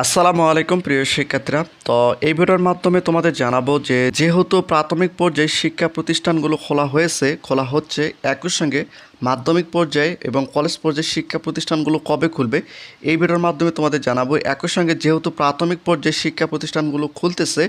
আসসালামু আলাইকুম, প্রিয় শিক্ষার্থীরা। তো এই ভিডিওর মাধ্যমে তোমাদের জানাব যে, যেহেতু প্রাথমিক পর্যায়ে শিক্ষা প্রতিষ্ঠানগুলো খোলা হয়েছে, খোলা হচ্ছে, একই সঙ্গে মাধ্যমিক পর্যায়ে এবং কলেজ পর্যায়ে শিক্ষা প্রতিষ্ঠানগুলো কবে খুলবে? এই ভিডিওর মাধ্যমে তোমাদের জানাব, একই সঙ্গে যেহেতু প্রাথমিক পর্যায়ে শিক্ষা প্রতিষ্ঠানগুলো খুলতেছে,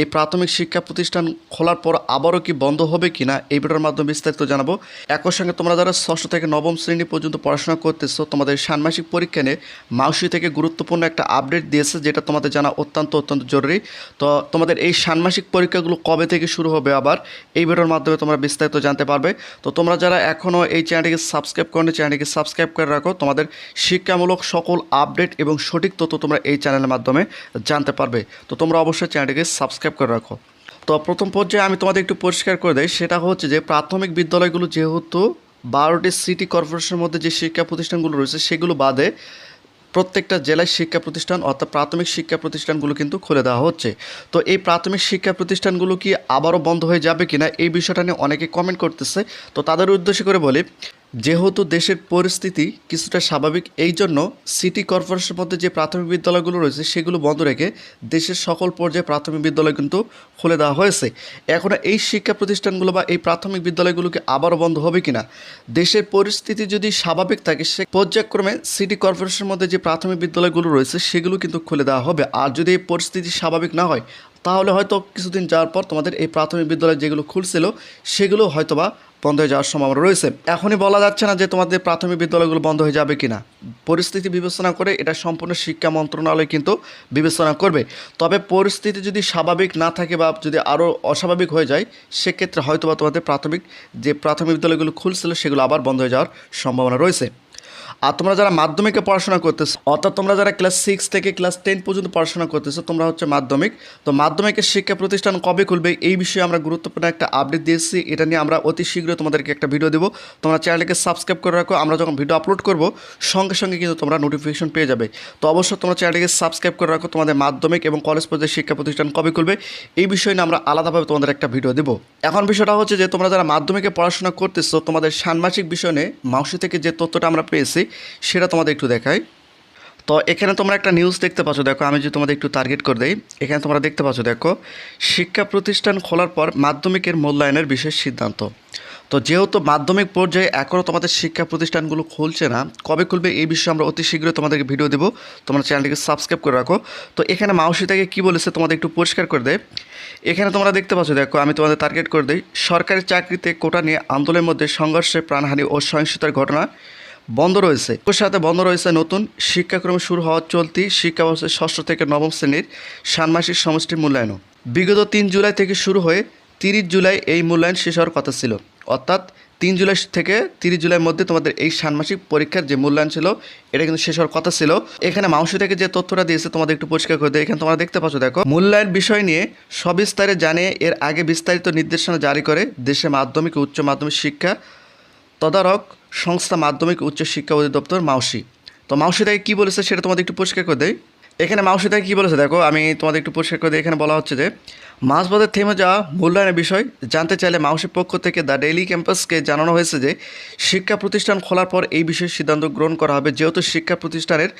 এই প্রাথমিক শিক্ষা প্রতিষ্ঠান খোলার পর আবারও কি বন্ধ হবে কিনা এই ভিডিওর মাধ্যমে বিস্তারিত জানাব। একই সঙ্গে তোমরা যারা ষষ্ঠ থেকে নবম শ্রেণি পর্যন্ত পড়াশোনা করতেছো, তোমাদের ষান্মাসিক পরীক্ষা নিয়ে মাউসি থেকে গুরুত্বপূর্ণ একটা আপডেট দিয়েছে, যেটা তোমাদের জানা অত্যন্ত অত্যন্ত জরুরি। তো তোমাদের এই ষান্মাসিক পরীক্ষাগুলো কবে থেকে শুরু হবে আবার এই ভিডিওর মাধ্যমে তোমরা বিস্তারিত জানতে পারবে। তো তোমরা যারা এখনও এই চ্যানেলটিকে সাবস্ক্রাইব করেনি চ্যানেলটিকে সাবস্ক্রাইব করে রাখো। তোমাদের শিক্ষামূলক সকল আপডেট এবং সঠিক তথ্য তোমরা এই চ্যানেলের মাধ্যমে জানতে পারবে। তো তোমরা অবশ্যই চ্যানেলটিকে সাবস্ক্রাইব করে রাখো। তো প্রথম পর্যায়ে আমি তোমাদের একটু পরিষ্কার করে দেয় সেটা হচ্ছে যে প্রাথমিক বিদ্যালয়গুলো যেহেতু বারোটি সিটি কর্পোরেশনের মধ্যে যে শিক্ষা প্রতিষ্ঠানগুলো রয়েছে, সেগুলো বাদে প্রত্যেকটা জেলায় শিক্ষা প্রতিষ্ঠান অর্থাৎ প্রাথমিক শিক্ষা প্রতিষ্ঠানগুলো কিন্তু খুলে দেওয়া হচ্ছে। তো এই প্রাথমিক শিক্ষা প্রতিষ্ঠানগুলো কি আবারও বন্ধ হয়ে যাবে কিনা এই বিষয়টা নিয়ে অনেকে কমেন্ট করতেছে। তো তাদের উদ্দেশ্য করে বলি যেহেতু দেশের পরিস্থিতি কিছুটা স্বাভাবিক, এই জন্য সিটি কর্পোরেশনের মধ্যে যে প্রাথমিক বিদ্যালয়গুলো রয়েছে, সেগুলো বন্ধ রেখে দেশের সকল পর্যায়ে প্রাথমিক বিদ্যালয় কিন্তু খুলে দেওয়া হয়েছে। এখন এই শিক্ষা প্রতিষ্ঠানগুলো বা এই প্রাথমিক বিদ্যালয়গুলোকে আবারও বন্ধ হবে কিনা? দেশের পরিস্থিতি যদি স্বাভাবিক থাকে, সে পর্যায়ক্রমে সিটি কর্পোরেশনের মধ্যে যে প্রাথমিক বিদ্যালয়গুলো রয়েছে, সেগুলো কিন্তু খুলে দেওয়া হবে। আর যদি এই পরিস্থিতি স্বাভাবিক না হয়, তাহলে হয়তো কিছুদিন যাওয়ার পর তোমাদের এই প্রাথমিক বিদ্যালয় যেগুলো খুলছিল, সেগুলো হয়তোবা বন্ধ হয়ে যাওয়ার সম্ভাবনা রয়েছে। এখনই বলা যাচ্ছে না যে তোমাদের প্রাথমিক বিদ্যালয়গুলো বন্ধ হয়ে যাবে কিনা। পরিস্থিতি বিবেচনা করে এটা সম্পূর্ণ শিক্ষা মন্ত্রণালয় কিন্তু বিবেচনা করবে। তবে পরিস্থিতি যদি স্বাভাবিক না থাকে বা যদি আরও অস্বাভাবিক হয়ে যায়, সেক্ষেত্রে হয়তো বা তোমাদের প্রাথমিক যে প্রাথমিক বিদ্যালয়গুলো খুলছিল সেগুলো আবার বন্ধ হয়ে যাওয়ার সম্ভাবনা রয়েছে। আর তোমরা যারা মাধ্যমিকে পড়াশোনা করতেছো, অর্থাৎ তোমরা যারা ক্লাস সিক্স থেকে ক্লাস টেন পর্যন্ত পড়াশোনা করতেছো, তোমরা হচ্ছে মাধ্যমিক। তো মাধ্যমিকের শিক্ষা প্রতিষ্ঠান কবে খুলবে এই বিষয়ে আমরা গুরুত্বপূর্ণ একটা আপডেট দিয়েছি। এটা নিয়ে আমরা অতি শীঘ্রই তোমাদেরকে একটা ভিডিও দেবো। তোমরা চ্যানেলকে সাবস্ক্রাইব করে রাখো। আমরা যখন ভিডিও আপলোড করব, সঙ্গে সঙ্গে কিন্তু তোমরা নোটিফিকেশন পেয়ে যাবে। তো অবশ্যই তোমরা চ্যানেলকে সাবস্ক্রাইব করে রাখো। তোমাদের মাধ্যমিক এবং কলেজ পর্যায়ে শিক্ষা প্রতিষ্ঠান কবে খুলবে, এই বিষয় নিয়ে আমরা আলাদাভাবে তোমাদের একটা ভিডিও দেবো। এখন বিষয়টা হচ্ছে যে, তোমরা যারা মাধ্যমিকে পড়াশোনা করতেছো, তোমাদের ষান্মাসিক বিষয় মাউসি থেকে যে তথ্যটা আমরা পেয়েছি সেটা তোমাদের একটু দেখাই। তো এখানে তোমরা একটা নিউজ দেখতে পাচ্ছ, দেখো, আমি যদি তোমাদের একটু টার্গেট করে দেই। এখানে তোমরা দেখতে পাচ্ছ, দেখো, শিক্ষা প্রতিষ্ঠান খোলার পর মাধ্যমিকের মূল্যায়নের বিশেষ সিদ্ধান্ত। তো যেহেতু মাধ্যমিক পর্যায়ে এখনও তোমাদের শিক্ষা প্রতিষ্ঠানগুলো খুলছে না, কবে খুলবে এই বিষয়ে আমরা অতি শীঘ্রই তোমাদেরকে ভিডিও দেবো। তোমরা চ্যানেলটিকে সাবস্ক্রাইব করে রাখো। তো এখানে মাউসি থেকে কী বলেছে তোমাদের একটু পরিষ্কার করে দেয়। এখানে তোমরা দেখতে পাচ্ছ, দেখো, আমি তোমাদের টার্গেট করে দিই। সরকারি চাকরিতে কোটা নিয়ে আন্দোলনের মধ্যে সংঘর্ষে প্রাণহানি ও সহিংসতার ঘটনা। বন্ধ রয়েছে। ওর সাথে বন্ধ রয়েছে নতুন শিক্ষাক্রমে শুরু হওয়া চলতি শিক্ষাবর্ষের ষষ্ঠ থেকে নবম শ্রেণির ষান্মাসিক সমষ্টির মূল্যায়নও। বিগত তিন জুলাই থেকে শুরু হয়ে তিরিশ জুলাই এই মূল্যায়ন শেষ হওয়ার কথা ছিল। অর্থাৎ তিন জুলাই থেকে তিরিশ জুলাইয়ের মধ্যে তোমাদের এই ষান্মাসিক পরীক্ষার যে মূল্যায়ন ছিল, এটা কিন্তু শেষ হওয়ার কথা ছিল। এখানে মাংস থেকে যে তথ্যটা দিয়েছে তোমাদের একটু পরিষ্কার করে দেয় এখানে তোমরা দেখতে পাচ্ছ, দেখো, মূল্যায়ন বিষয় নিয়ে সবিস্তারে জানিয়ে এর আগে বিস্তারিত নির্দেশনা জারি করে দেশে মাধ্যমিক উচ্চ মাধ্যমিক শিক্ষা তদারক সংস্থা মাধ্যমিক উচ্চ শিক্ষা অধিদপ্তর মাউসি। তো মাউসি থেকে কী বলেছে সেটা তোমাদের একটু পরিষ্কার করে দেয় এখানে মাউসি থেকে কী বলেছে? দেখো, আমি তোমাদের একটু পরিষ্কার করে দিই। এখানে বলা হচ্ছে যে মাঝবাজার থেমে যাওয়া মূল্যায়নের বিষয় জানতে চাইলে মাউসির পক্ষ থেকে দ্য ডেইলি ক্যাম্পাসকে জানানো হয়েছে যে, শিক্ষা প্রতিষ্ঠান খোলার পর এই বিষয়ে সিদ্ধান্ত গ্রহণ করা হবে। যেহেতু শিক্ষা প্রতিষ্ঠানের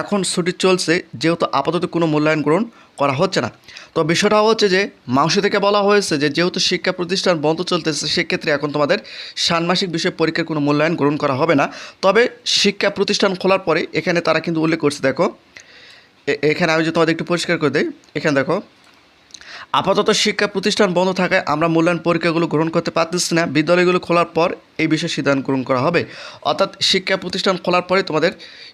এখন ছুটি চলছে, যেহেতু আপাতত কোনো মূল্যায়ন গ্রহণ করা হচ্ছে না। তো বিষয়টা হচ্ছে যে, মাংস থেকে বলা হয়েছে যে, যেহেতু শিক্ষা প্রতিষ্ঠান বন্ধ চলতেছে, সেক্ষেত্রে এখন তোমাদের ষান্মাসিক বিষয়ে পরীক্ষার কোনো মূল্যায়ন গ্রহণ করা হবে না। তবে শিক্ষা প্রতিষ্ঠান খোলার পরে এখানে তারা কিন্তু উল্লেখ করছে, দেখো এখানে আমি যদি তোমাদের একটু পরিষ্কার করে দিই, এখানে দেখো আপাতত শিক্ষা প্রতিষ্ঠান বন্ধ থাকায় আমরা মূল্যায়ন পরীক্ষাগুলো গ্রহণ করতে পারতেছি না। বিদ্যালয়গুলো খোলার পর এই বিষয়ে সিদ্ধান্ত গ্রহণ করা হবে। অর্থাৎ শিক্ষা প্রতিষ্ঠান খোলার পরে তোমাদের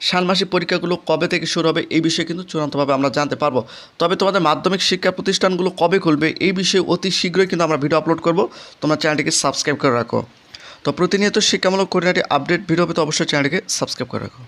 ষান্মাসিক পরীক্ষাগুলো কবে থেকে শুরু হবে এই বিষয়ে কিন্তু চূড়ান্তভাবে আমরা জানতে পারব। তবে তোমাদের মাধ্যমিক শিক্ষা প্রতিষ্ঠানগুলো কবে খুলবে এই বিষয়ে অতি শীঘ্রই কিন্তু আমরা ভিডিও আপলোড করব। তোমরা চ্যানেলটিকে সাবস্ক্রাইব করে রাখো। তো প্রতিনিয়ত শিক্ষামূলক কোরিনাটি আপডেট ভিডিও পেতে অবশ্যই চ্যানেলটিকে সাবস্ক্রাইব করে রাখো।